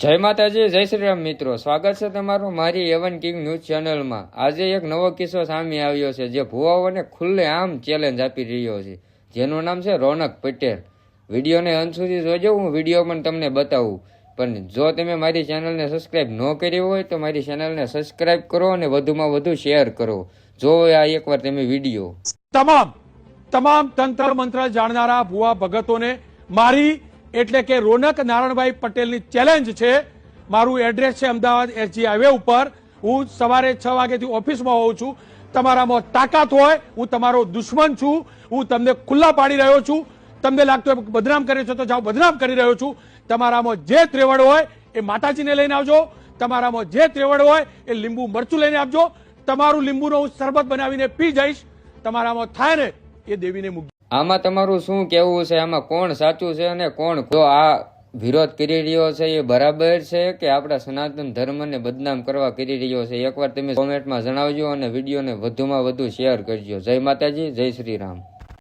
જય માતાજી, જય શ્રી રામ મિત્રો. સ્વાગત છે તમારું મારી એવન કિંગ ન્યૂઝ ચેનલમાં. આજે એક નવો કિસ્સો સામે આવ્યો છે જે ભુવાઓને ખુલ્લે આમ ચેલેન્જ આપી રહ્યો છે. જેનું નામ છે રોનક પટેલ. વિડીયોને અંત સુધી જોજો, હું વીડિયો પણ તમને બતાવું. પણ જો તમે મારી ચેનલને સબસ્ક્રાઈબ ન કરી હોય તો મારી ચેનલને સબસ્ક્રાઈબ કરો અને વધુમાં વધુ શેર કરો. જો આ એકવાર તમે વીડિયો. તમામ તમામ તંત્ર મંત્ર જાણનારા ભુવા ભગતોને મારી એટલે કે રોનક નારણભાઈ પટેલની ચેલેન્જ છે. મારું એડ્રેસ છે અમદાવાદ એસજી હાઈવે ઉપર. હું સવારે છ વાગ્યાથી ઓફિસમાં હોઉં છું. તમારામાં તાકાત હોય, હું તમારો દુશ્મન છું. હું તમને ખુલ્લા પાડી રહ્યો છું. તમને લાગતું હોય બદનામ કરે છો તો જાઓ, બદનામ કરી રહ્યો છું. તમારામાં જે ત્રેવડ હોય, એ માતાજીને લઈને આવજો. તમારામાં જે ત્રેવડ હોય, એ લીંબુ મરચું લઈને આપજો. તમારું લીંબુનો હું શરબત બનાવીને પી જઈશ. તમારામાં થાય ને, એ દેવીને મૂકી આમાં તમારું શું કેવું છે? આમાં કોણ સાચું છે અને કોણ જો આ વિરોધ કરી રહ્યો છે એ બરાબર છે કે આપણા સનાતન ધર્મને બદનામ કરવા કરી રહ્યો છે? એકવાર તમે કોમેન્ટમાં જણાવજો અને વિડીયોને વધુમાં વધુ શેર કરજો. જય માતાજી, જય શ્રી રામ.